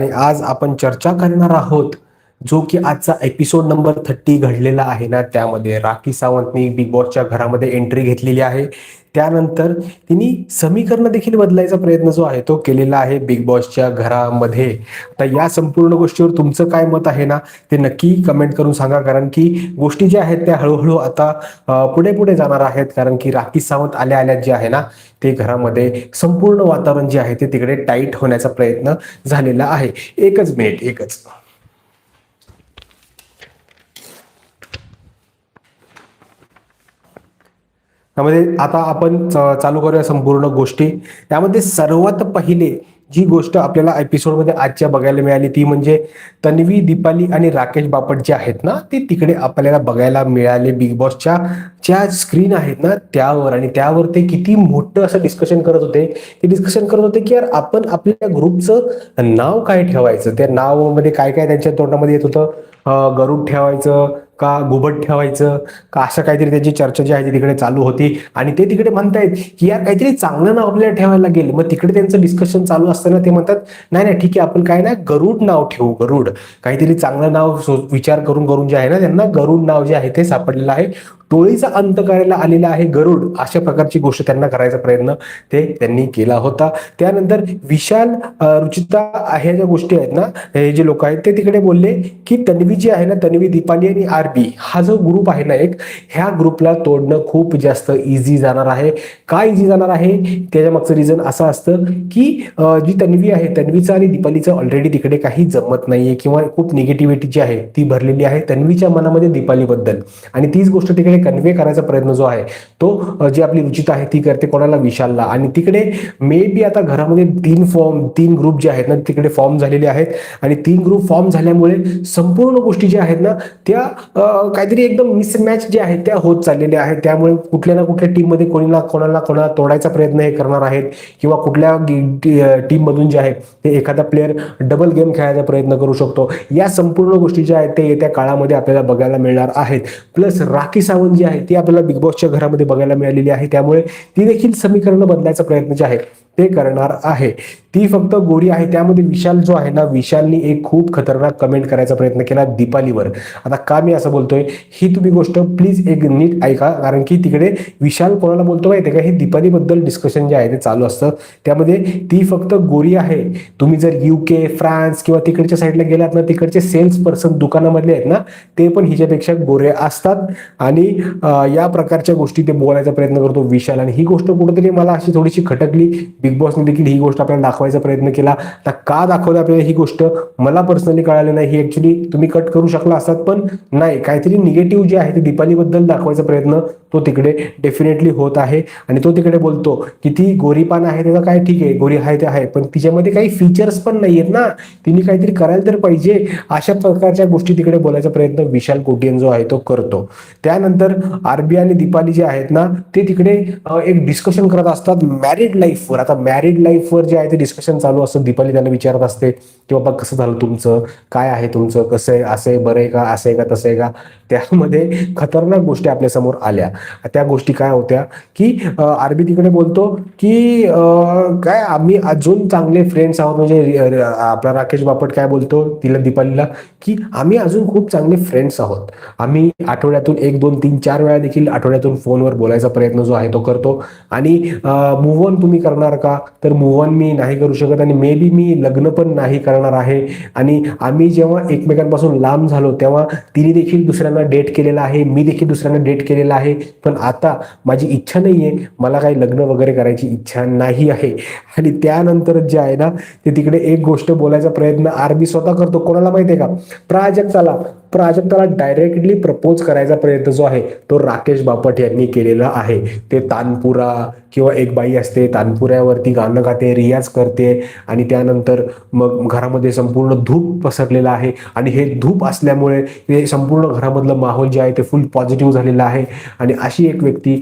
आणि आज आपण चर्चा करणार आहोत जो की आजचा एपिसोड नंबर थर्टी घडलेला आहे ना त्यामध्ये राखी सावंतनी बिग बॉसच्या घरामध्ये एंट्री घेतलेली आहे. त्यानंतर तिने समीकरण देखील बदलायचा प्रयत्न जो आहे तो केलेला आहे बिग बॉसच्या घरामध्ये. आता या संपूर्ण गोष्टीवर तुमचं काय मत आहे ना ते नक्की कमेंट करून सांगा. कारण की गोष्टी ज्या आहेत त्या हळूहळू आता पुढे पुढे जाणार आहेत. कारण की राखी सावंत आल्या आल्या जे आहे ना ते घरामध्ये संपूर्ण वातावरण जे आहे ते तिकडे टाईट होण्याचा प्रयत्न झालेला आहे. एकच मिनिट एकच. त्यामध्ये आता आपण चालू करूया संपूर्ण गोष्टी. त्यामध्ये सर्वात पहिले जी गोष्ट आपल्याला एपिसोडमध्ये आजच्या बघायला मिळाली ती म्हणजे तन्वी दीपाली आणि राकेश बापट जे आहेत ना ते तिकडे आपल्याला बघायला मिळाले बिग बॉसच्या ज्या स्क्रीन आहेत ना त्यावर आणि त्यावर ते किती मोठं असं डिस्कशन करत होते. ते डिस्कशन करत होते की यार आपण आपल्या ग्रुपचं नाव काय ठेवायचं? त्या नावामध्ये काय काय त्यांच्या तोंडामध्ये येत होतं? गरुड ठेवायचं का घुबड ठेवायचं? का असं काहीतरी त्याची चर्चा जी आहे ती तिकडे चालू होती? आणि ते तिकडे म्हणतायत की यार काहीतरी चांगलं नाव आपल्याला ठेवायला लागेल. मग तिकडे त्यांचं डिस्कशन चालू असताना ते म्हणतात नाही नाही ठीक आहे आपण काय ना गरुड नाव ठेवू गरुड. काहीतरी चांगलं नाव विचार करून करून जे आहे ना त्यांना गरुड नाव जे आहे ते सापडलेलं आहे. टोळीचा अंत करायला आलेला आहे गरुड अशा प्रकारची गोष्ट त्यांना करायचा प्रयत्न ते त्यांनी केला होता. त्यानंतर विशाल रुचिता ह्या ज्या गोष्टी आहेत ना हे जे लोक आहेत ते तिकडे बोलले की तन्वी जी आहे ना तन्वी दीपाली आणि आर बी हा जो ग्रुप आहे ना एक ह्या ग्रुपला तोडणं खूप जास्त इझी जाणार आहे. का इझी जाणार आहे? त्याच्या मागचं रिझन असं असतं की जी तन्वी आहे तन्वीचं आणि दीपालीचं ऑलरेडी तिकडे काही जमत नाहीये किंवा खूप निगेटिव्हिटी जी आहे ती भरलेली आहे तन्वीच्या मनामध्ये दीपालीबद्दल. आणि तीच गोष्ट तिकडे कन्व्हे करायचा प्रयत्न जो आहे तो जी आपली रुचिता आहे ती करते कोणाला विशालला. आणि तिकडे मे बी आता घरामध्ये तीन फॉर्म तीन ग्रुप जे आहेत ना तिकडे फॉर्म झालेले आहेत. आणि तीन ग्रुप फॉर्म झाल्यामुळे संपूर्ण गोष्टी ज्या आहेत ना त्या काहीतरी एकदम मिसमॅच जे आहेत त्या होत चाललेल्या आहेत. त्यामुळे कुठल्या ना कुठल्या टीममध्ये कोणाला कोणाला तोडायचा प्रयत्न हे करणार आहेत. किंवा कुठल्या टीम मधून जे आहे ते एखादा प्लेअर डबल गेम खेळायचा प्रयत्न करू शकतो. या संपूर्ण गोष्टी ज्या आहेत ते येत्या काळामध्ये आपल्याला बघायला मिळणार आहेत. प्लस राखी सावंत जी आहे ती आपल्याला बिग बॉसच्या घरामध्ये बघायला मिळालेली आहे. त्यामुळे ती देखील समीकरण बदलायचा प्रयत्न जे आहे ते करणार आहे. ती फक्त गोरी आहे त्यामध्ये विशाल जो आहे ना विशालनी एक खूप खतरनाक कमेंट करायचा प्रयत्न केला दीपालीवर. आता का मी असं बोलतोय? ही तुम्ही गोष्ट प्लीज एक नीट ऐका कारण की तिकडे विशाल कोणाला बोलतो माहिती का? हे दीपालीबद्दल डिस्कशन जे आहे ते चालू असतं. त्यामध्ये ती फक्त गोरी आहे. तुम्ही जर युके फ्रान्स किंवा तिकडच्या साईडला गेलात ना तिकडचे सेल्स पर्सन दुकानामधले आहेत ना ते पण हिच्यापेक्षा गोरे असतात. आणि या प्रकारच्या गोष्टी ते बोलायचा प्रयत्न करतो विशाल. आणि ही गोष्ट कुठेतरी मला अशी थोडीशी खटकली. बिग बॉसने देखील ही गोष्ट आपल्याला दाखवायचा प्रयत्न केला. आता का दाखवलं आपल्याला ही गोष्ट? मला पर्सनली कळाली नाही. ही ऍक्च्युली तुम्ही कट करू शकला असतात पण नाही. काहीतरी निगेटिव्ह जे आहे ते दीपालीबद्दल दाखवायचा प्रयत्न. तो तिकडे डेफिनेटली होत आहे. आणि तो तिकडे बोलतो की ती गोरीपान आहे त्याचं काय ठीक आहे गोरी आहे ते आहे. पण तिच्यामध्ये काही फीचर्स पण नाही आहेत ना. तिने काहीतरी करायला तर पाहिजे. अशा प्रकारच्या गोष्टी तिकडे बोलायचा प्रयत्न विशाल कोटियन जो आहे तो करतो. त्यानंतर आरबी आणि दीपाली जे आहेत ना ते तिकडे एक डिस्कशन करत असतात मॅरिड लाईफवर आता मॅरिड लाईफवर जे आहे ते डिस्कशन चालू असतं. दीपाली त्यांना विचारत असते की बाबा कसं झालं तुमचं? काय आहे तुमचं? कसं आहे? असं आहे बरं आहे का? असं आहे का? तसं आहे का? त्यामध्ये खतरनाक गोष्टी आपल्यासमोर आल्या. त्या गोष्टी काय होत्या की आरबी तिकडे बोलतो की काय आम्ही अजून चांगले फ्रेंड्स आहोत म्हणजे आपला राकेश बापट काय बोलतो तिला दीपालीला की आम्ही अजून खूप चांगले फ्रेंड्स आहोत. आम्ही आठवड्यातून एक दोन तीन चार वेळा देखील आठवड्यातून फोनवर बोलायचा प्रयत्न जो आहे तो करतो. आणि मूव ऑन तुम्ही करणार का? तर मूव ऑन मी नाही करू शकत आणि मे बी मी लग्न पण नाही करणार आहे. आणि आम्ही जेव्हा एकमेकांपासून लांब झालो तेव्हा तिने देखील दुसऱ्यांना डेट केलेला आहे मी देखील दुसऱ्यांना डेट केलेला आहे. पण आता माझी इच्छा नाहीये. मला काही लग्न वगैरे करायची इच्छा नाही आहे. आणि त्यानंतर जे आहे ना ते तिकडे एक गोष्ट बोलायचा प्रयत्न आरबी स्वतः करतो. कोणाला माहितीये का? प्राजक्ताला. प्राजक्ताला डायरेक्टली प्रपोज करायचा प्रयत्न जो आहे तो राकेश बापट यांनी केलेला आहे. ते तानपुरा किंवा एक बाई असते तानपुऱ्यावरती गाणं गाते रियाज करते आणि त्यानंतर मग घरामध्ये संपूर्ण धूप पसरलेला आहे. आणि हे धूप असल्यामुळे ते संपूर्ण घरामधलं माहोल जे आहे ते फुल पॉझिटिव्ह झालेलं आहे. आणि अशी एक व्यक्ती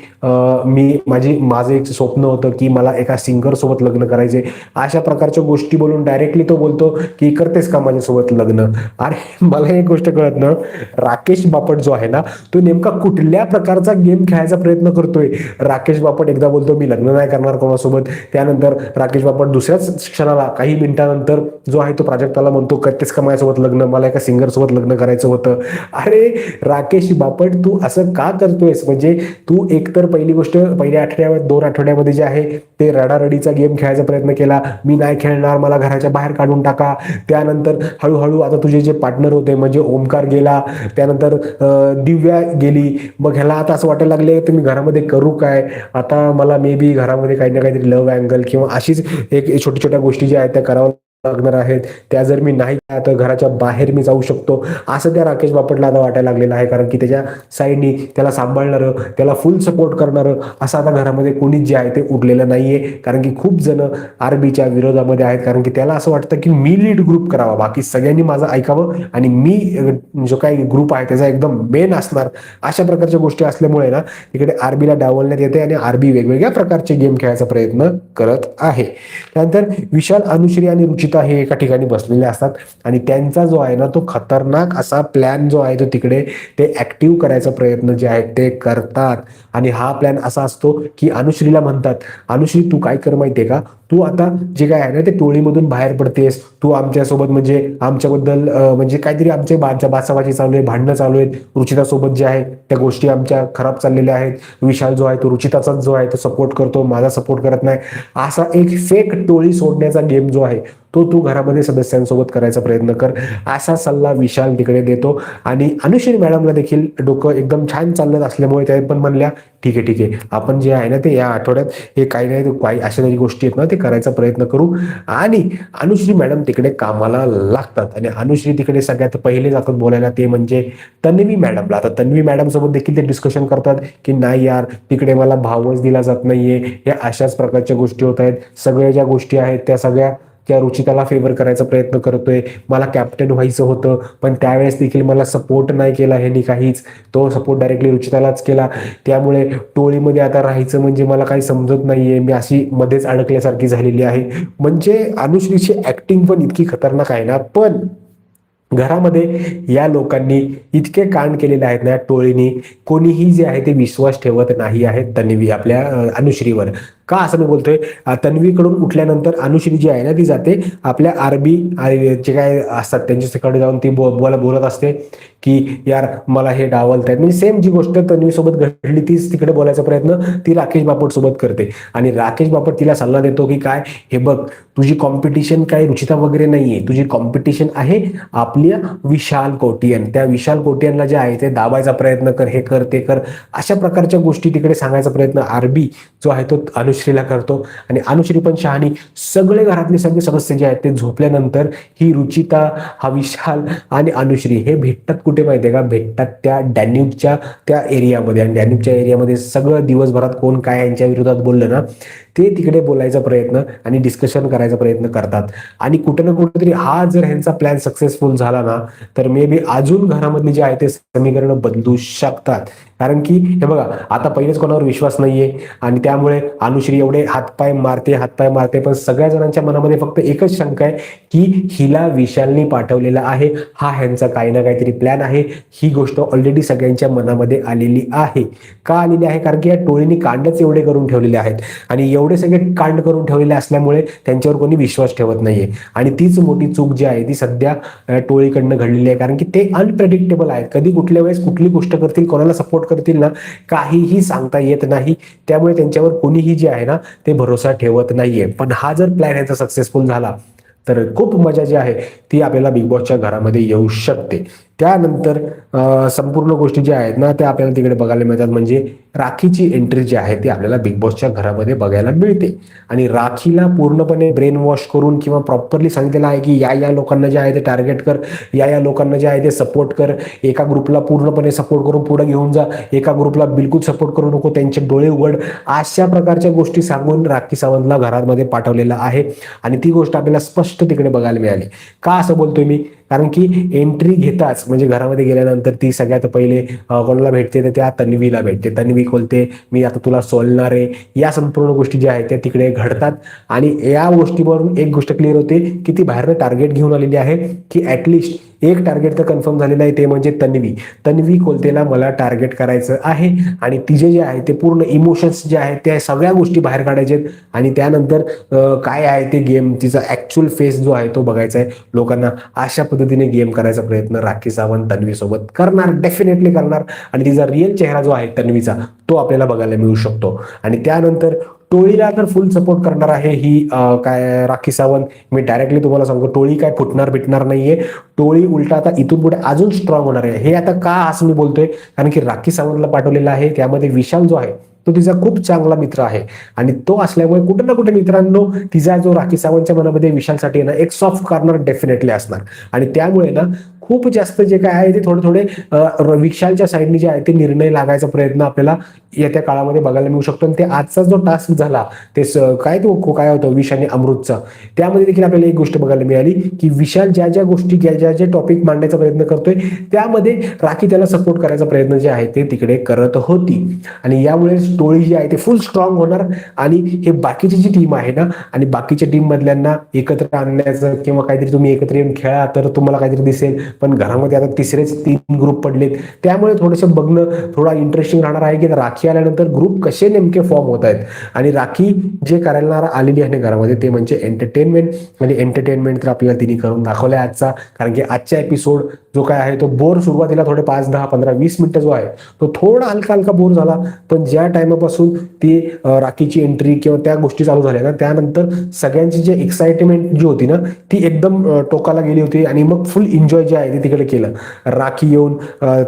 मी माझी माझं एक स्वप्न होतं की मला एका सिंगरसोबत लग्न करायचे अशा प्रकारच्या गोष्टी बोलून डायरेक्टली तो बोलतो की करतेस का माझ्यासोबत लग्न? अरे मला एक गोष्ट कळत प्रयत्न राकेश बापट जो आहे ना तो नेमका कुठल्या प्रकारचा गेम खेळायचा प्रयत्न करतोय? राकेश बापट एकदा बोलतो मी लग्न नाही करणार कोणासोबत. त्यानंतर राकेश बापट दुसऱ्याच क्षणाला काही मिनिटानंतर जो आहे तो प्राजक्ताला म्हणतो करतेस कमायसोबत लग्न? मला एका सिंगर सोबत लग्न करायचं होतं. अरे राकेश बापट तू असं का करतोयस? म्हणजे तू एकतर पहिली गोष्ट पहिल्या आठवड्यावर दोन आठवड्यामध्ये जे आहे ते रडारडीचा गेम खेळायचा प्रयत्न केला. मी नाही खेळणार मला घराच्या बाहेर काढून टाका. त्यानंतर हळूहळू आता तुझे जे पार्टनर होते म्हणजे ओमकार गेला त्यानंतर अं, दिव्या गेली. मग ह्याला आता असं वाटायला लागले तर मी घरामध्ये करू काय? आता मला मे बी घरामध्ये काही ना काहीतरी लव्ह अँगल किंवा अशीच एक छोट्या छोट्या गोष्टी ज्या आहेत त्या करावं लागणार आहेत. त्या जर मी नाही केल्या तर घराच्या बाहेर मी जाऊ शकतो. असं त्या राकेश बापटला आता वाटायला लागलेलं आहे. कारण की त्याच्या साईडनी त्याला सांभाळणारं त्याला फुल सपोर्ट करणारं असं आता घरामध्ये कोणीच जे आहे ते उरलेलं नाहीये. कारण की खूप जण आरबीच्या विरोधामध्ये आहेत. कारण की त्याला असं वाटतं की मी लीड ग्रुप करावा. बाकी सगळ्यांनी माझं ऐकावं आणि मी जो काही ग्रुप आहे त्याचा एकदम मेन असणार. अशा प्रकारच्या गोष्टी असल्यामुळे ना तिकडे आरबीला डावलण्यात येते आणि आरबी वेगवेगळ्या प्रकारचे गेम खेळायचा प्रयत्न करत आहे. त्यानंतर विशाल अनुश्री आणि रुचिता हे एका ठिकाणी बसलेले असतात आणि त्यांचा जो आहे ना तो खतरनाक असा प्लॅन जो आहे तो तिकडे ते ऍक्टिव्ह करायचा प्रयत्न जे आहे ते करतात. आणि हा प्लॅन असा असतो की अनुश्रीला म्हणतात अनुश्री तू काय कर माहितीये का? तू आता जे काय आहे ना ते टोळीमधून बाहेर पडतेस. तू आमच्यासोबत म्हणजे आमच्याबद्दल म्हणजे काहीतरी आमचे बाचा बाचाबाची चालू आहे भांडणं चालू आहेत. रुचितासोबत जे आहे त्या गोष्टी आमच्या खराब चाललेल्या आहेत. विशाल जो आहे तो रुचिताचाच जो आहे तो सपोर्ट करतो माझा सपोर्ट करत नाही. असा एक फेक टोळी सोडण्याचा गेम जो आहे तो तू घरामध्ये सदस्यांसोबत करायचा प्रयत्न कर. असा सल्ला विशाल तिकडे देतो. आणि अनुश्री मॅडमला देखील डोकं एकदम छान चालत असल्यामुळे त्या पण म्हणल्या ठीक आहे ठीक आहे. आपण जे आहे ना ते या आठवड्यात हे काही नाही काही अशा काही गोष्टी आहेत ना ते करायचा प्रयत्न करू. आणि अनुश्री मॅडम तिकडे कामाला लागतात. आणि अनुश्री तिकडे सगळ्यात पहिले जातात बोलायला ते म्हणजे तन्वी मॅडमला. आता तन्वी मॅडम सोबत देखील ते डिस्कशन करतात की नाही यार तिकडे मला भावच दिला जात नाहीये. या अशाच प्रकारच्या गोष्टी होत आहेत. सगळ्या ज्या गोष्टी आहेत त्या सगळ्या त्या रुचिताला फेवर करायचा प्रयत्न करतोय. मला कॅप्टन व्हायचं होतं पण त्यावेळेस देखील मला सपोर्ट नाही केला ह्यानी काहीच. तो सपोर्ट डायरेक्टली रुचितालाच केला. त्यामुळे टोळीमध्ये आता राहायचं म्हणजे मला काही समजत नाहीये. मी अशी मध्येच अडकल्यासारखी झालेली आहे. म्हणजे अनुश्रीची ऍक्टिंग पण इतकी खतरनाक आहे ना. पण घरामध्ये या लोकांनी इतके कांड केलेले आहेत ना या टोळीनी कोणीही जे आहे ते विश्वास ठेवत नाही आहे तन्वी आपल्या अनुश्रीवर. का असं मी बोलतोय? तन्वीकडून उठल्यानंतर अनुश्री जी आहे ना ती जाते आपल्या आरबी जे काय असतात त्यांच्याकडे जाऊन ती बो- बोला बोलत असते. की यार मला हे डावलत आहेत म्हणजे सेम जी गोष्ट तन्वी सोबत घडली तीच तिकडे बोलायचा प्रयत्न ती राकेश बापट सोबत करते. आणि राकेश बापट तिला सल्ला देतो की काय हे बघ तुझी कॉम्पिटिशन काय रुचिता वगैरे नाहीये. तुझी कॉम्पिटिशन आहे आपल्या विशाल कोटियन. त्या विशाल कोटियनला जे आहे ते दाबायचा प्रयत्न कर हे कर ते कर. अशा प्रकारच्या गोष्टी तिकडे सांगायचा प्रयत्न आरबी जो आहे तो अनुश्रीला करतो. आणि अनुश्री पण शहाणी. सगळे घरातले सगळे सदस्य जे आहेत ते झोपल्यानंतर ही रुचिता हा विशाल आणि अनुश्री हे भेटतात कुठे माहितीये का? भेटतात त्या डॅन्यूबच्या त्या एरियामध्ये. आणि डॅन्यूबच्या एरियामध्ये सगळं दिवसभरात कोण काय यांच्या विरोधात बोललं ना ते तिकडे बोलायचा प्रयत्न आणि डिस्कशन करायचा प्रयत्न करतात. आणि कुठं ना कुठेतरी हा जर ह्यांचा प्लॅन सक्सेसफुल झाला ना तर मे बी अजून घरामधली जे आहे ते समीकरण बदलू शकतात. कारण की हे बघा आता पहिलेच कोणावर विश्वास नाहीये आणि त्यामुळे अनुश्री एवढे हातपाय मारते हातपाय मारते पण सगळ्या जणांच्या मनामध्ये फक्त एकच शंका आहे की हिला विशालनी पाठवलेला आहे हा ह्यांचा काही ना काहीतरी प्लॅन आहे ही गोष्ट ऑलरेडी सगळ्यांच्या मनामध्ये आलेली आहे. का आलेली आहे? कारण की या टोळीने कांडच एवढे करून ठेवलेले आहेत. आणि एवढे सगळे कांड करून ठेवलेले असल्यामुळे त्यांच्यावर कोणी विश्वास ठेवत नाहीये. आणि तीच मोठी चूक जी आहे ती सध्या टोळीकडनं घडलेली आहे. कारण की ते अनप्रेडिक्टेबल आहेत. कधी कुठल्या वेळेस कुठली गोष्ट करतील कोणाला सपोर्ट करतील ना काहीही सांगता येत नाही. त्यामुळे त्यांच्यावर कोणीही जे आहे ना ते भरोसा ठेवत नाहीये. पण हा जर प्लॅन याचा सक्सेसफुल झाला तर खूप मजा जी आहे ती आपल्याला बिग बॉसच्या घरामध्ये येऊ शकते. त्यानंतर संपूर्ण गोष्टी ज्या आहेत ना त्या आपल्याला तिकडे बघायला मिळतात. म्हणजे राखीची एंट्री जी आहे ती आपल्याला बिग बॉसच्या घरामध्ये बघायला मिळते. आणि राखीला पूर्णपणे ब्रेन वॉश करून किंवा प्रॉपरली सांगितलेलं आहे की या या लोकांना जे आहे ते टार्गेट कर या या लोकांना जे आहे ते सपोर्ट कर. एका ग्रुपला पूर्णपणे सपोर्ट करून पुढे घेऊन जा. एका ग्रुपला बिलकुल सपोर्ट करू नको त्यांचे डोळे उघड. अशा प्रकारच्या गोष्टी सांगून राखी सावंतला घरामध्ये पाठवलेलं आहे. आणि ती गोष्ट आपल्याला स्पष्ट तिकडे बघायला मिळाली. का असं बोलतोय मी? कारण की एंट्री घेताच म्हणजे घरामध्ये गेल्यानंतर ती सगळ्यात पहिले कोणाला भेटते तर त्या तन्वीला भेटते. तन्वी बोलते मी आता तुला सोलणार आहे. या संपूर्ण गोष्टी ज्या आहेत त्या तिकडे घडतात. आणि या गोष्टीवरून एक गोष्ट क्लिअर होते की ती बाहेरनं टार्गेट घेऊन आलेली आहे की ऍटलिस्ट एक टार्गेट तर कन्फर्म झालेलं आहे ते म्हणजे तन्वी. तन्वी कोलतेला मला टार्गेट करायचं आहे आणि तिचे जे आहे ते पूर्ण इमोशन्स जे आहेत त्या सगळ्या गोष्टी बाहेर काढायचे आहेत. आणि त्यानंतर काय आहे ते गेम तिचा ऍक्च्युअल फेस जो आहे तो बघायचा आहे. लोकांना अशा पद्धतीने गेम करायचा प्रयत्न राखी सावंत तन्वी सोबत करणार डेफिनेटली करणार. आणि तिचा रिअल चेहरा जो आहे तन्वीचा तो आपल्याला बघायला मिळू शकतो. आणि त्यानंतर टोळीला तर फुल सपोर्ट करणार आहे ही काय राखी सावंत. मी डायरेक्टली तुम्हाला सांगतो टोळी काय फुटणार बिटणार नाहीये. टोळी उलटा आता इथून पुढे अजून स्ट्रॉंग होणार आहे. हे आता का असं मी बोलतोय? कारण की राखी सावंतला पाठवलेला आहे त्यामध्ये विशाल जो आहे तो तिचा खूप चांगला मित्र आहे. आणि तो असल्यामुळे कुठे ना कुठे मित्रांनो तिचा जो राखी सावंतच्या मनामध्ये विशालसाठी आहे ना एक सॉफ्ट कॉर्नर डेफिनेटली असणार. आणि त्यामुळे ना खूप जास्त जे काय आहे ते थोडे थोडे अं, साईडने जे आहे ते निर्णय लागायचा प्रयत्न आपल्याला येत्या काळामध्ये बघायला मिळू शकतो. आणि ते आजचा जो टास्क झाला ते काय तो काय होतं विष आणि अमृतचा त्यामध्ये देखील आपल्याला एक गोष्ट बघायला मिळाली की विशाल ज्या ज्या गोष्टी ज्या ज्या ज्या टॉपिक मांडण्याचा प्रयत्न करतोय त्यामध्ये राखी त्याला सपोर्ट करायचा प्रयत्न जे आहे ते तिकडे करत होती. आणि यामुळे स्टोरी जी आहे ते फुल स्ट्रॉंग होणार आणि हे बाकीची जी टीम आहे ना आणि बाकीच्या टीम मधल्यांना एकत्र आणण्याचं किंवा काहीतरी तुम्ही एकत्र येऊन खेळा तर तुम्हाला काहीतरी दिसेल. पण घरामध्ये आता तिसरेच तीन ग्रुप पडलेत. त्यामुळे थोडंसं बघणं थोडा इंटरेस्टिंग राहणार आहे की राखी आल्यानंतर ग्रुप कसे नेमके फॉर्म होत आहेत. आणि राखी जे करायला आलेली आहे घरामध्ये ते म्हणजे एंटरटेनमेंट आणि एंटरटेनमेंट तर आपल्याला तिने करून दाखवलं आजचा. कारण की आजचा एपिसोड जो काय आहे तो बोर सुरुवातीला थोडे पाच दहा पंधरा वीस मिनिटं जो आहे तो थोडा हलका हलका बोर झाला. पण ज्या टायमापासून ती राखीची एंट्री किंवा त्या गोष्टी चालू झाल्या ना त्यानंतर सगळ्यांची जी एक्साइटमेंट जी होती ना ती एकदम टोकाला गेली होती आणि मग फुल एन्जॉय जे आहे ते तिकडे केलं. राखी येऊन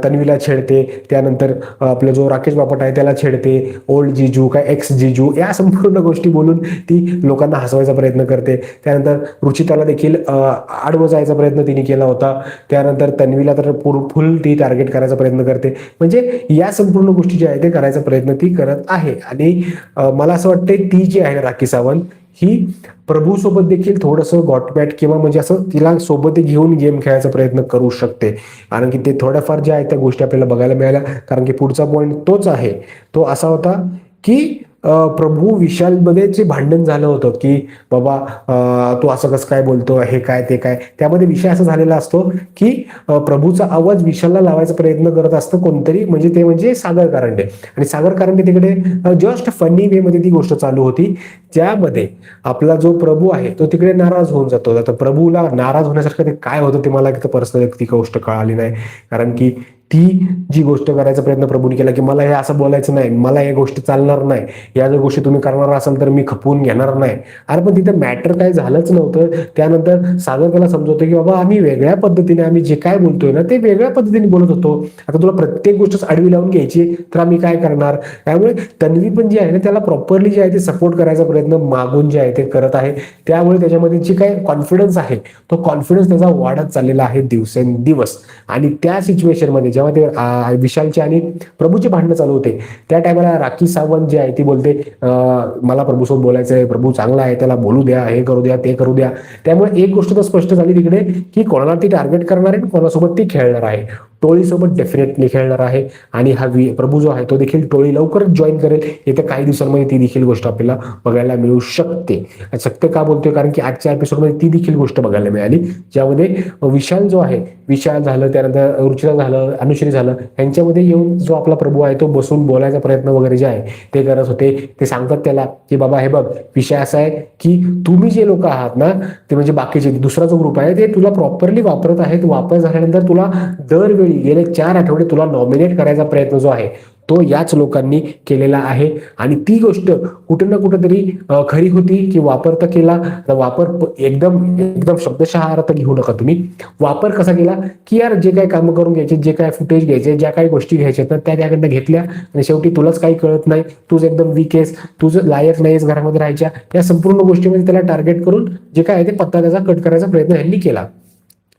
तन्वीला छेडते त्यानंतर आपला जो राकेश बापट आहे त्याला छेडते ओल्ड जिजू काय एक्स जीजू या संपूर्ण गोष्टी बोलून ती लोकांना हसवायचा प्रयत्न करते. त्यानंतर रुचिताला देखील आडवं जायचा प्रयत्न तिने केला होता. त्यानंतर तन्वीला तर फुल ती टार्गेट करायचा प्रयत्न करते. म्हणजे या संपूर्ण गोष्टी ज्या आहेत ते करायचा प्रयत्न ती करत आहे. आणि मला असं वाटतंय ती जी आहे राखी सावंत ही प्रभू सोबत देखील थोडंसं गॉटबॅट किंवा म्हणजे असं तिला सोबत घेऊन गेम खेळायचा प्रयत्न करू शकते. कारण की ते थोड्याफार ज्या आहेत त्या गोष्टी आपल्याला बघायला मिळाल्या. कारण की पुढचा पॉईंट तोच आहे. तो असा होता की प्रभू विशालमध्ये जे भांडण झालं होतं की बाबा तू असं कसं काय बोलतो हे काय ते काय? त्यामध्ये विषय असा झालेला असतो की प्रभूचा आवाज विशालला लावायचा प्रयत्न करत असतं कोणतरी म्हणजे ते म्हणजे सागर कारंडे. आणि सागर कारंडे तिकडे जस्ट फनी वे मध्ये ती गोष्ट चालू होती. ज्यामध्ये आपला जो प्रभू आहे तो तिकडे नाराज होऊन जातो. आता प्रभूला नाराज होण्यासारखं ते काय होतं ते मला पर्सनल ती गोष्ट कळाली नाही. कारण की ती जी गोष्ट करायचा प्रयत्न प्रभूने केला की मला हे असं बोलायचं नाही मला या गोष्ट चालणार नाही या जर गोष्टी तुम्ही करणार असाल तर मी खपवून घेणार नाही. अरे पण तिथं मॅटर काय झालंच नव्हतं. त्यानंतर सागर त्याला समजवतो की बाबा आम्ही वेगळ्या पद्धतीने आम्ही जे काय बोलतोय ना ते वेगळ्या पद्धतीने बोलत होतो. आता तुला प्रत्येक गोष्ट आडवी लावून घ्यायची तर आम्ही काय करणार? त्यामुळे तन्वी पण जी आहे ना त्याला प्रॉपरली जे आहे ते सपोर्ट करायचा प्रयत्न मागून जे आहे ते करत आहे. त्यामुळे त्याच्यामध्ये जी काय कॉन्फिडन्स आहे तो कॉन्फिडन्स त्याचा वाढत चाललेला आहे दिवसेंदिवस. आणि त्या सिच्युएशनमध्ये जेव्हा ते विशालचे आणि प्रभूचे भांडणं चालू होते त्या टायमाला राखी सावंत जी आहे ती बोलते मला प्रभूसोबत बोलायचं आहे प्रभू चांगला आहे त्याला बोलू द्या हे करू द्या ते करू द्या. त्यामुळे एक गोष्ट तर स्पष्ट झाली तिकडे की कोणाला ती टार्गेट करणार आहे कोणासोबत ती खेळणार आहे. टोळीसोबत डेफिनेटली खेळणार आहे. आणि हा वि- प्रभू जो आहे तो देखील टोळी लवकरच जॉईन करेल. येत्या काही दिवसांमध्ये ती देखील गोष्ट आपल्याला बघायला मिळू शकते. सत्य का बोलतोय? कारण की आजच्या एपिसोडमध्ये ती देखील गोष्ट बघायला मिळाली. ज्यामध्ये विशाल जो आहे विशाल झालं त्यानंतर रुचिरा झालं अनुश्री झालं यांच्यामध्ये येऊन जो आपला प्रभू आहे तो बसून बोलायचा प्रयत्न वगैरे जे आहे ते करत होते. ते सांगतात त्याला की बाबा हे बघ विषय असा आहे की तुम्ही जे लोक आहात ना ते म्हणजे बाकीचे दुसरा जो ग्रुप आहे ते तुला प्रॉपरली वापरत आहेत. वापर झाल्यानंतर तुला दरवेळी गेले चार आठवडे तुला नॉमिनेट करायचा प्रयत्न जो आहे तो याच लोकांनी केलेला आहे. आणि ती गोष्ट कुठं ना कुठंतरी खरी होती की वापर तर केला तर वापर एकदम एकदम शब्दशः अर्थ घेऊ नका तुम्ही. वापर कसा केला? की यार जे काही कामं करून घ्यायचे जे काय फुटेज घ्यायचे ज्या काही गोष्टी घ्यायच्या ना त्या त्याकडनं घेतल्या. आणि शेवटी तुलाच काही कळत नाही. तुझं एकदम वीक आहेस. तुझं लायक नाहीस घरामध्ये राहायच्या. या संपूर्ण गोष्टीमध्ये त्याला टार्गेट करून जे काय आहे ते पत्ता त्याचा कट करायचा प्रयत्न यांनी केला.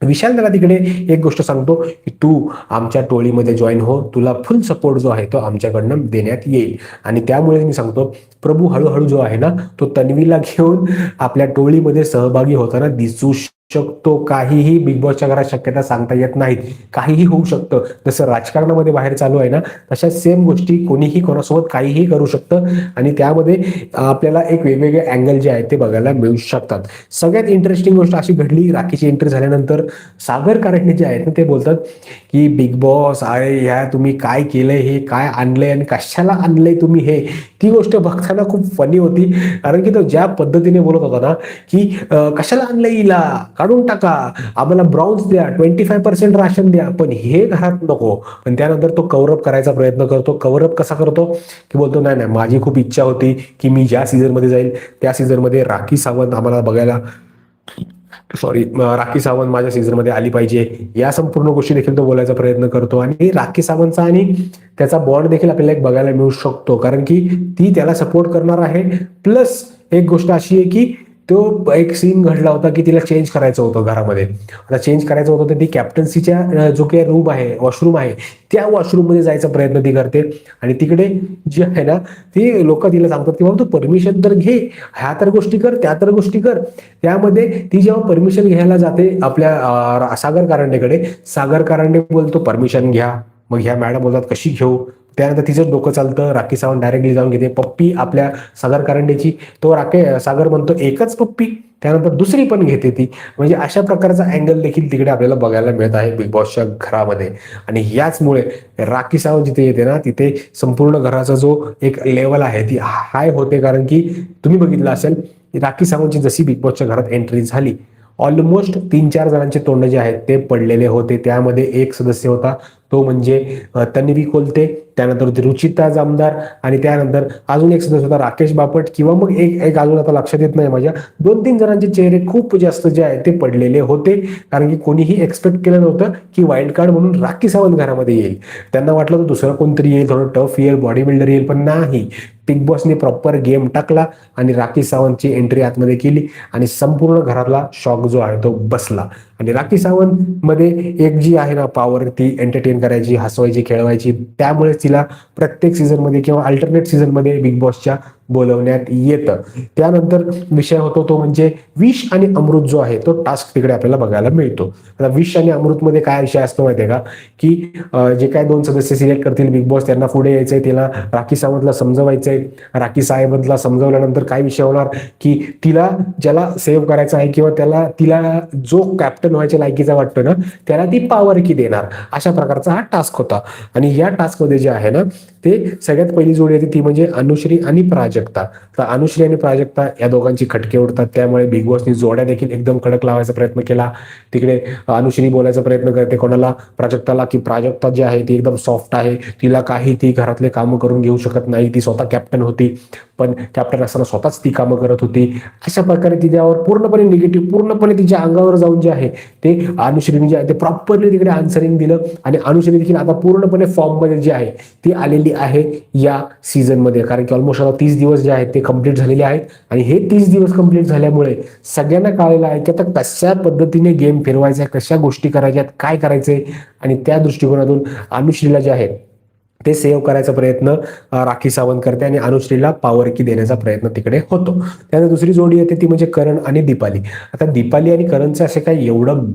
विशाल दादा तिकडे एक गोष्ट सांगतो की तू आमच्या टोळीमध्ये जॉईन हो तुला फुल सपोर्ट जो आहे तो आमच्याकडनं देण्यात येईल. आणि त्यामुळे मी सांगतो प्रभू हळूहळू जो आहे ना तो तन्वीला घेऊन आपल्या टोळीमध्ये सहभागी होताना दिसू शकतो. काहीही बिग बॉसच्या घरात शक्यता सांगता येत नाहीत काहीही होऊ शकतं. जसं राजकारणामध्ये बाहेर चालू आहे ना तशा सेम गोष्टी कोणीही कोणासोबत काहीही करू शकतं. आणि त्यामध्ये आपल्याला एक वेगवेगळे अँगल जे आहेत ते बघायला मिळू शकतात. सगळ्यात इंटरेस्टिंग गोष्ट अशी घडली राखीची एंट्री झाल्यानंतर सागर कारटणे जे आहेत ना ते बोलतात की बिग बॉस अरे ह्या तुम्ही काय केलंय हे? काय आणलंय आणि कशाला आणलंय तुम्ही हे? ती गोष्ट बघताना खूप फनी होती. कारण की तो ज्या पद्धतीने बोलत होता ना की कशाला आणलंय हिला? काढून टाका. आम्हाला ब्राउन्स द्या ट्वेंटी फाय पर्सेंट राशन द्या. पण हे घरात नको. पण त्यानंतर तो कव्हरअप करायचा प्रयत्न करतो. कव्हरअप कसा करतो? की बोलतो नाही नाही माझी खूप इच्छा होती की मी ज्या सीझनमध्ये जाईल त्या सीझनमध्ये राखी सावंत आम्हाला बघायला सॉरी राखी सावंत माझ्या सीझनमध्ये आली पाहिजे. या संपूर्ण गोष्टी देखील तो बोलायचा प्रयत्न करतो. आणि राखी सावंतचा आणि त्याचा बॉन्ड देखील आपल्याला एक बघायला मिळू शकतो. कारण की ती त्याला सपोर्ट करणार आहे. प्लस एक गोष्ट अशी आहे की तो एक सीन घडला होता की तिला चेंज करायचं होतं घरामध्ये. आता चेंज करायचं होतं तर ती कॅप्टन्सीच्या जो काही रूम आहे वॉशरूम आहे त्या वॉशरूममध्ये जायचा प्रयत्न ती करते. आणि तिकडे जी आहे ना ती लोक तिला सांगतात की बाबा तू परमिशन तर घे. ह्या तर गोष्टी कर त्या तर गोष्टी कर. त्यामध्ये ती जेव्हा परमिशन घ्यायला जाते आपल्या सागर कारंडेकडे सागर कारंडे बोलतो परमिशन घ्या. मग ह्या मॅडम बोलतात कशी घेऊ? त्यानंतर तिचं डोकं चालतं राखी सावंत डायरेक्टली जाऊन घेते. पप्पी आपल्या सागर कारंडेची तो राखे सागर म्हणतो एकच पप्पी. त्यानंतर दुसरी पण घेते ती. म्हणजे अशा प्रकारचा अँगल देखील तिकडे आपल्याला बघायला मिळत आहे बिग बॉसच्या घरामध्ये. आणि याचमुळे राखी सावंत जिथे येते ना तिथे संपूर्ण घराचा जो एक लेवल आहे ती हाय होते. कारण की तुम्ही बघितलं असेल राखी सावंतची जशी बिग बॉसच्या घरात एंट्री झाली ऑलमोस्ट तीन चार जणांचे तोंड जे आहेत ते पडलेले होते. त्यामध्ये एक सदस्य होता तो म्हणजे तन्वी कोलते. त्यानंतर होती रुचिता जामदार आणि त्यानंतर अजून एक सदस्य होता राकेश बापट. किंवा मग एक एक अजून आता लक्षात येत नाही माझ्या. दोन तीन जणांचे चेहरे खूप म्हणजे जास्त जे आहेत ते पडलेले होते. कारण की कोणीही एक्सपेक्ट केलं नव्हतं की वाईल्ड कार्ड म्हणून राखी सावंत घरामध्ये येईल. त्यांना वाटलं तर दुसरं कोणतरी येईल थोडं टफ येईल बॉडी बिल्डर येईल पण नाही. बिग बॉसने प्रॉपर गेम टाकला आणि राखी सावंतची एंट्री आतमध्ये केली आणि संपूर्ण घरातला शॉक जो आहे तो बसला. आणि राखी सावंत मध्ये एक जी आहे ना पॉवर ती एंटरटेन करायची हसवायची खेळवायची त्यामुळे तिला प्रत्येक सीझनमध्ये किंवा अल्टरनेट सीझनमध्ये बिग बॉसच्या बोलवण्यात येतं. त्यानंतर विषय होतो तो म्हणजे विष आणि अमृत जो आहे तो टास्क तिकडे आपल्याला बघायला मिळतो. आता विष आणि अमृतमध्ये काय विषय असतो माहितीये का? की जे काय दोन सदस्य सिलेक्ट करतील बिग बॉस त्यांना पुढे यायचंय तिला राखी सावंतला समजवायचंय. राखी साहेबला समजवल्यानंतर काय विषय होणार? की तिला ज्याला सेव्ह करायचा आहे किंवा त्याला तिला जो कॅप्टन व्हायच्या लायकीचा वाटतो ना त्याला ती पॉवर की देणार. अशा प्रकारचा हा टास्क होता. आणि या टास्कमध्ये जे आहे ना ते सगळ्यात पहिली जोडी येते ती म्हणजे अनुश्री आणि प्राजक्ता. तर अनुश्री आणि प्राजक्ता या दोघांची खटके उडतात. त्यामुळे बिग बॉसनी जोड्या देखील एकदम कडक लावायचा प्रयत्न केला. तिकडे अनुश्री बोलायचा प्रयत्न करते कोणाला? प्राजक्ताला की प्राजक्ता जी आहे ती एकदम सॉफ्ट आहे. तिला काही ती घरातले कामं करून घेऊ शकत नाही. ती स्वतः कॅप्टन होती. पण कॅप्टन असताना स्वतःच ती कामं करत होती. अशा प्रकारे तिच्यावर पूर्णपणे निगेटिव्ह पूर्णपणे तिच्या अंगावर जाऊन जे आहे ते अनुश्रीने जे आहे ते प्रॉपरली तिकडे आन्सरिंग दिलं. आणि अनुश्री देखील आता पूर्णपणे फॉर्ममध्ये जी आहे ती आलेली आहे या सीझनमध्ये. कारण की ऑलमोस्ट आता तीस दिवस जे आहेत ते कंप्लीट झालेले आहेत. आणि हे तीस दिवस कंप्लीट झाल्यामुळे सगळ्यांना कळलेलं आहे की आता कशा पद्धतीने गेम फिरवायचा कशा गोष्टी करायच्यात काय करायचंय? आणि त्या दृष्टिकोनातून अनुश्रीला जे आहे ते सेव्ह करायचा प्रयत्न राखी सावंत करते आणि अनुश्रीला पॉवर की देण्याचा प्रयत्न तिकडे होतो. त्यानंतर दुसरी जोडी येते ती म्हणजे करण आणि दीपाली. आता दीपाली आणि करणचं असे काही एवढं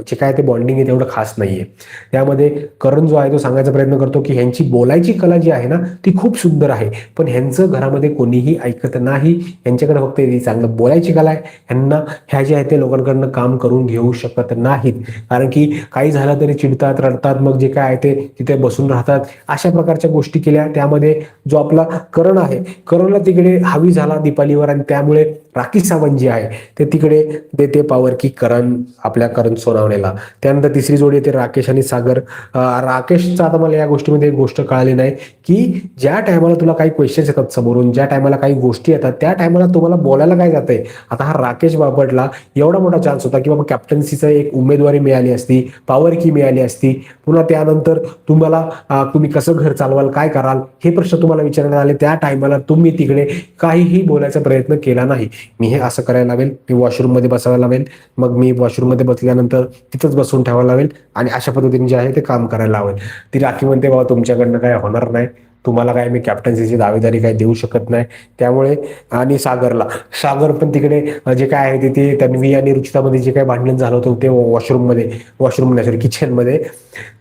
जे काय ते बॉन्डिंग आहे तेवढं खास नाही आहे त्यामध्ये करण जो आहे तो सांगायचा प्रयत्न करतो की ह्यांची बोलायची कला जी आहे ना ती खूप सुंदर आहे. पण ह्यांचं घरामध्ये कोणीही ऐकत नाही. यांच्याकडे फक्त चांगलं बोलायची कला आहे. ह्यांना ह्या ज्या आहेत ते लोकांकडनं काम करून घेऊ शकत नाहीत. कारण की काही झालं तरी चिडतात रडतात मग जे काय आहे ते तिथे बसून राहतात. अशा प्रकारच्या गोष्टी केल्या. त्यामध्ये जो आपला करण आहे करणला तिकडे हावी झाला दीपालीवर आणि त्यामुळे राखी सावंत जी आहे ते तिकडे देते पावर की करण आपल्या करण सोनावणेला. त्यानंतर तिसरी जोडी येते राकेश आणि सागर. राकेशचा आता मला या गोष्टीमध्ये एक गोष्ट कळाली नाही की ज्या टायमाला तुला काही क्वेश्चन्स येतात समोरून ज्या टायमाला काही गोष्टी येतात त्या टायमाला तुम्हाला बोलायला काय जातंय? आता हा राकेश बापटला एवढा मोठा चान्स होता की बाबा कॅप्टन्सीचा एक उमेदवारी मिळाली असती पावर की मिळाली असती. पुन्हा त्यानंतर तुम्हाला तुम्ही कसं घर चालवाल काय कराल हे प्रश्न तुम्हाला विचारण्यात आले. त्या टायमाला तुम्ही तिकडे काहीही बोलायचा प्रयत्न केला नाही. मी हे असं करायला लावेल मी वॉशरूममध्ये बसायला लावेल मग मी वॉशरूममध्ये बसल्यानंतर तिथंच बसून ठेवायला लावेल आणि अशा पद्धतीने जे आहे ते काम करायला लावेल ती राखी म्हणते बाबा तुमच्याकडनं काय होणार नाही. तुम्हाला काय मी कॅप्टन्सीची दावेदारी काय देऊ शकत नाही. त्यामुळे आणि सागरला. सागर पण तिकडे जे काय आहे ते- तन्वी आणि रुचितामध्ये जे काय भांडण झालं होतं ते वॉशरूममध्ये वॉशरूम नाही सॉरी किचनमध्ये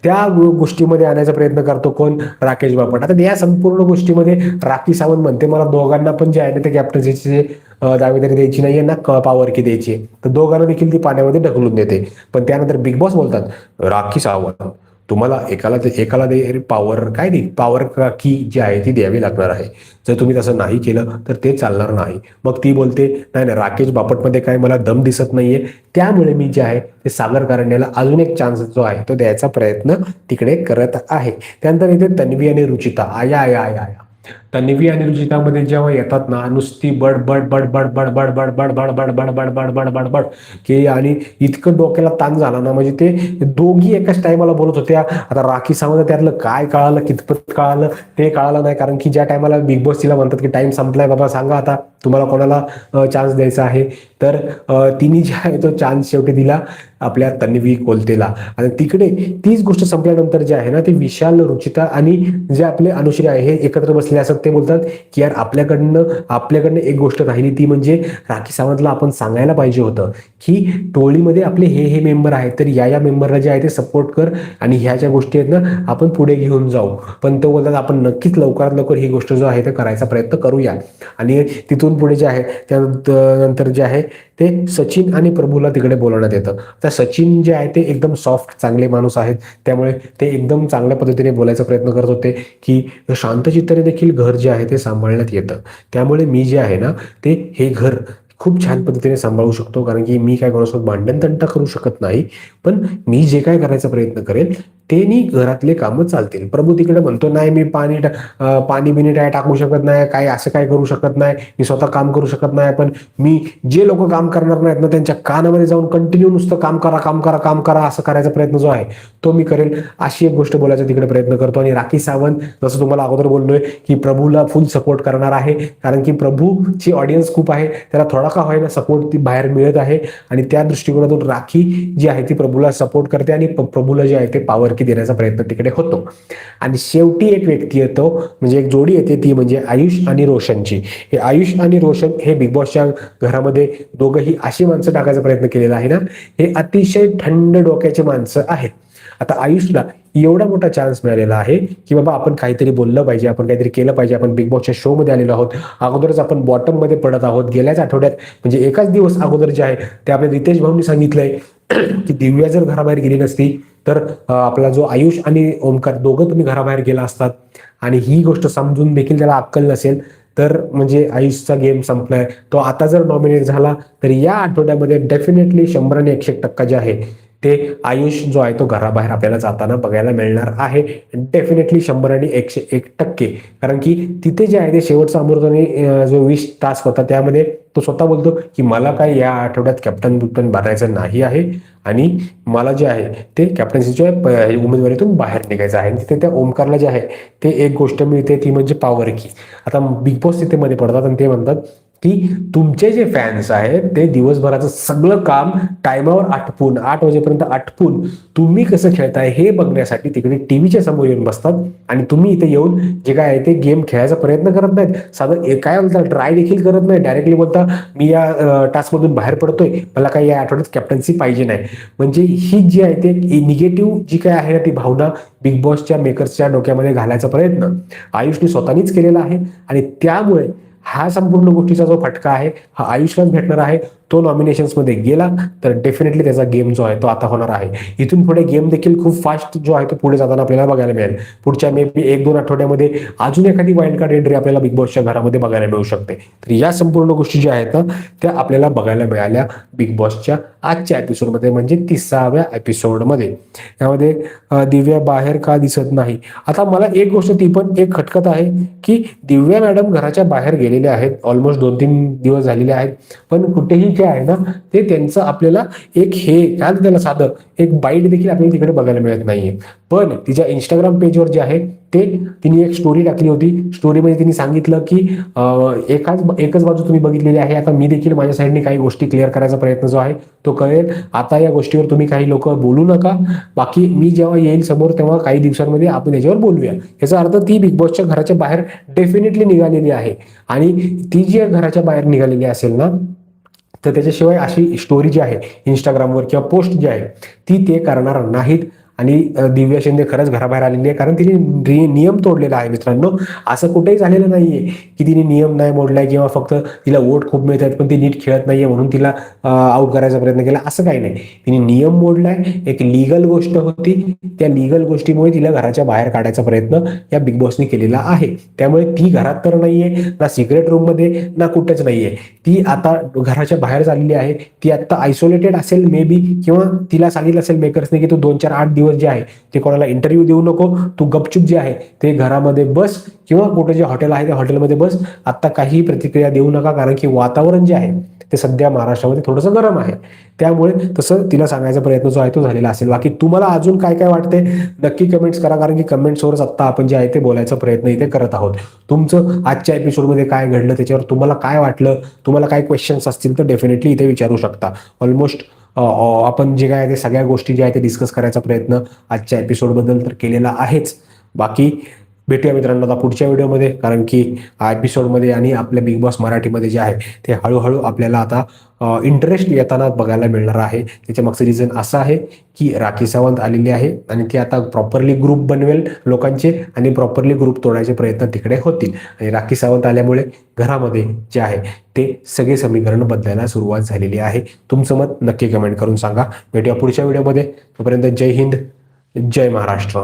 त्या गोष्टीमध्ये आणायचा प्रयत्न करतो कोण? राकेश बापट. आता या संपूर्ण गोष्टीमध्ये राखी सावंत म्हणते मला दोघांना पण जे आहे ना ते कॅप्टन्सीचे दावेदारी द्यायची नाहीये ना पॉवर की द्यायची तर दोघांना देखील ती पाण्यामध्ये ढकलून देते. पण त्यानंतर बिग बॉस बोलतात राखी सावंत तुम्हाला एकाला ते एकाला दे पॉवर काय दे पॉवर का की जी आहे ती द्यावी लागणार आहे. जर तुम्ही तसं नाही केलं तर ते चालणार नाही. मग ती बोलते नाही नाही राकेश बापटमध्ये काय मला दम दिसत नाहीये. त्यामुळे मी जे आहे ते सागर कारण्याला अजून एक चान्स जो आहे तो द्यायचा प्रयत्न तिकडे करत आहे. त्यानंतर इथे तन्वी आणि रुचिता आया आया आया आया. तन्वी आणि रुचितामध्ये जेव्हा येतात ना नुसती बड बड बड बड बड बड बड बड बड बड बड बड बड बड बड बड की आणि इतकं डोक्याला ताण झाला ना म्हणजे ते दोघी एकाच टायमाला बोलत होत्या आता राखी सावंत त्यातलं काय कळालं कितपत कळालं ते कळालं नाही कारण की ज्या टायमाला बिग बॉस तिला म्हणतात की टाइम संपलाय बाबा सांगा आता तुम्हाला कोणाला चान्स द्यायचा आहे तर तिने जे आहे तो चान्स शेवटी दिला आपल्या तन्वी कोलतेला आणि तिकडे तीच गोष्ट संपल्यानंतर जे आहे ना ते विशाल रुचिता आणि जे आपले अनुश्री आहे हे एकत्र बसले असत ते बोलतात की यार आपल्याकडनं आपल्याकडनं एक गोष्ट राहिली ती म्हणजे राखी सावंतला आपण सांगायला पाहिजे होतं की टोळीमध्ये आपले हे हे मेंबर आहेत तर या या मेंबरला जे आहे ते सपोर्ट कर आणि ह्या ज्या गोष्टी आहेत ना आपण पुढे घेऊन जाऊ. पण तो बोलतात आपण नक्कीच लवकरात लवकर ही गोष्ट जो आहे ते करायचा प्रयत्न करूया. आणि तिथून पुढे जे आहे त्यानंतर जे आहे ते सचिन आणि प्रभूला तिकडे बोलवण्यात येतं. तर सचिन जे आहे ते एकदम सॉफ्ट चांगले माणूस आहेत. त्यामुळे ते एकदम चांगल्या पद्धतीने बोलायचा प्रयत्न करत होते की शांतचित्ताने देखील घर जे आहे ते सांभाळण्यात येतं. त्यामुळे मी जे आहे ना ते हे घर खूप छान पद्धतीने सांभाळू शकतो. कारण की मी काय कोणासोबत भांडण तंटा करू शकत नाही. पण मी जे काय करायचा प्रयत्न करेल तेनी घरातले कामं चालतील. प्रभू तिकडे म्हणतो नाही मी पाणी पाणी बिनी काय टाकू शकत नाही काय असं काय करू शकत नाही मी स्वतः काम करू शकत नाही पण मी जे लोक काम करणार नाहीत ना त्यांच्या कानामध्ये जाऊन कंटिन्यू नुसतं काम करा काम करा काम करा असं करायचा प्रयत्न जो आहे तो मी करेल. अशी एक गोष्ट बोलायचा तिकडे प्रयत्न करतो. आणि राखी सावंत जसं तुम्हाला अगोदर बोललोय की प्रभूला फुल सपोर्ट करणार आहे कारण की प्रभूची ऑडियन्स खूप आहे त्याला थोडा का होईना सपोर्ट ती बाहेर मिळत आहे. आणि त्या दृष्टिकोनातून राखी जी आहे ती प्रभू प्रभूला सपोर्ट करते आणि प्रभूला जे आहे ते पावरकी देण्याचा प्रयत्न तिकडे होतो. आणि शेवटी एक व्यक्ती येतो म्हणजे एक जोडी येते ती म्हणजे आयुष आणि रोशनची. हे आयुष आणि रोशन हे बिग बॉसच्या घरामध्ये दोघंही अशी माणसं टाकायचा प्रयत्न केलेला आहे ना हे अतिशय थंड डोक्याचे माणसं आहेत. आता आयुषला एवढा मोठा चान्स मिळालेला आहे की बाबा आपण काहीतरी बोललं पाहिजे आपण काहीतरी केलं पाहिजे आपण बिग बॉसच्या शो मध्ये आलेलो आहोत. अगोदरच आपण बॉटममध्ये पडत आहोत. गेल्याच आठवड्यात म्हणजे एकाच दिवस अगोदर जे आहे ते आपल्या रितेश भाऊनी सांगितलंय की दिव्या जर घराबाहेर गेली नसती तर आपला जो आयुष आणि ओमकार दोघं तुम्ही घराबाहेर गेला असतात आणि ही गोष्ट समजून देखील त्याला अक्कल नसेल तर म्हणजे आयुषचा गेम संपलाय. तो आता जर नॉमिनेट झाला तर या आठवड्यामध्ये डेफिनेटली शंभर आणि एकशे टक्का जे आहे ते आयुष जो आहे तो घराबाहेर आपल्याला जाताना बघायला मिळणार आहे. डेफिनेटली शंभर आणि एकशे एक टक्के. कारण की तिथे जे आहे ते शेवटचा अमृताने जो वीस तास होता त्यामध्ये तो स्वतः बोलतो की मला काय या आठवड्यात कॅप्टन बिप्टन भरायचं नाही आहे. आणि मला जे आहे ते कॅप्टन्सीच्या उमेदवारीतून बाहेर निघायचं आहे. आणि तिथे त्या ओमकारला जे आहे ते एक गोष्ट मिळते ती म्हणजे पॉवर की आता बिग बॉस तिथे मध्ये पडतात आणि ते म्हणतात की तुमचे जे फॅन्स आहेत ते दिवसभराचं सगळं काम टायमावर आटपून आठ वाजेपर्यंत आटपून तुम्ही कसं खेळताय हे बघण्यासाठी तिकडे टीव्हीच्या समोर येऊन बसतात आणि तुम्ही इथे येऊन जे काय आहे ते गेम खेळायचा प्रयत्न करत नाहीत. साधं काय बोलता ट्राय देखील करत नाही डायरेक्टली बोलता मी या टास्कमधून बाहेर पडतोय. मला काही या आठवड्यात कॅप्टन्सी पाहिजे नाही. म्हणजे ही जी आहे ते निगेटिव्ह जी काय आहे ना ती भावना बिग बॉसच्या मेकर्सच्या डोक्यामध्ये घालायचा प्रयत्न. आयुषने स्वतःनीच केलेला आहे. आणि त्यामुळे हा संपूर्ण गोष्टीचा जो फटका आहे हा आयुष्यात भेटणार आहे. तो नॉमिनेशन्समध्ये गेला तर डेफिनेटली त्याचा गेम जो आहे तो आता होणार आहे. इथून पुढे गेम देखील खूप फास्ट जो आहे तो पुढे जाताना आपल्याला बघायला मिळेल. पुढच्या मे बी एक दोन आठवड्यामध्ये अजून एखादी वाईल्ड कार्ड एंट्री आपल्याला बिग बॉसच्या घरामध्ये बघायला मिळू शकते. तर या संपूर्ण गोष्टी ज्या आहेत ना त्या आपल्याला बघायला मिळाल्या बिग बॉसच्या आजच्या एपिसोडमध्ये म्हणजे तिसाव्या एपिसोडमध्ये यामध्ये दिव्या बाहेर का दिसत नाही? आता मला एक गोष्ट ती पण एक खटकत आहे की दिव्या मॅडम घराच्या बाहेर गेलेल्या आहेत. ऑलमोस्ट दोन तीन दिवस झालेले आहेत. पण कुठेही जे आहे ना ते त्यांचं आपल्याला एक हे काय त्याला साधं एक बाईट देखील आपल्याला तिकडे बघायला मिळत नाहीये. पण तिच्या इंस्टाग्राम पेजवर जे आहे ते तिने एक स्टोरी टाकली होती. स्टोरीमध्ये तिने सांगितलं की एकाच एकच बाजू तुम्ही बघितलेली आहे. आता मी देखील माझ्या साईडने काही गोष्टी क्लिअर करायचा प्रयत्न जो आहे तो कळेल आता या गोष्टीवर तुम्ही काही लोक बोलू नका. बाकी मी जेव्हा येईल समोर तेव्हा काही दिवसांमध्ये आपण याच्यावर बोलूया. याचा अर्थ ती बिग बॉसच्या घराच्या बाहेर डेफिनेटली निघालेली आहे. आणि ती जी घराच्या बाहेर निघालेली असेल ना तर त्याच्याशिवाय अशी स्टोरी जी आहे इंस्टाग्रामवर किंवा पोस्ट जी आहे ती ते करणार नाहीत. आणि दिव्या शिंदे खरंच घराबाहेर आलेली आहे. कारण तिने नियम तोडलेला आहे मित्रांनो. असं कुठेही झालेलं नाहीये की तिने नियम नाही मोडलाय किंवा फक्त तिला वोट खूप मिळतात पण ती नीट खेळत नाहीये म्हणून तिला आउट करायचा प्रयत्न केला. असं काही नाही. तिने नियम मोडलाय. एक लिगल गोष्ट होती. त्या लिगल गोष्टीमुळे तिला घराच्या बाहेर काढायचा प्रयत्न या बिग बॉसने केलेला आहे. त्यामुळे ती घरात तर नाहीये ना सिक्रेट रूममध्ये ना कुठेच नाहीये. ती आता घराच्या बाहेर चाललेली आहे. ती आता आयसोलेटेड असेल मे बी किंवा तिला सांगितलं असेल मेकर्सने की तू दोन चार आठ दिवस जे आहे ते कोणाला इंटरव्ह्यू देऊ नको. तू गपचूप जे आहे ते घरामध्ये बस किंवा कुठे जे हॉटेल आहे त्या हॉटेलमध्ये बस. आता काही प्रतिक्रिया देऊ नका कारण की वातावरण जे आहे ते सध्या महाराष्ट्रामध्ये थोडंसं गरम आहे. त्यामुळे तसं तिला सांगायचा प्रयत्न जो आहे तो झालेला असेल. बाकी तुम्हाला अजून काय काय वाटते नक्की कमेंट्स करा कारण की कमेंट्सवरच आत्ता आपण जे आहे ते बोलायचा प्रयत्न इथे करत आहोत. तुमचं आजच्या एपिसोडमध्ये काय घडलं त्याच्यावर तुम्हाला काय वाटलं तुम्हाला काय क्वेश्चन्स असतील तर डेफिनेटली इथे विचारू शकता. ऑलमोस्ट आपण जे काय ते सगळ्या गोष्टी ज्या आहेत ते डिस्कस करायचा प्रयत्न आजच्या एपिसोडबद्दल तर केलेला आहेच. बाकी भेटूया मित्रांनो आता पुढच्या व्हिडिओमध्ये. कारण की एपिसोडमध्ये आणि आपल्या बिग बॉस मराठीमध्ये जे आहे ते हळूहळू आपल्याला आता इंटरेस्ट येताना बघायला मिळणार आहे. त्याच्या मागचं रिझन असं आहे की राखी सावंत आलेली आहे आणि ती आता प्रॉपरली ग्रुप बनवेल लोकांचे आणि प्रॉपरली ग्रुप तोडायचे प्रयत्न तिकडे होतील. आणि राखी सावंत आल्यामुळे घरामध्ये जे आहे ते सगळे समीकरण बदलायला सुरुवात झालेली आहे. तुमचं मत नक्की कमेंट करून सांगा. भेटूया पुढच्या व्हिडिओमध्ये. तोपर्यंत जय हिंद जय महाराष्ट्र.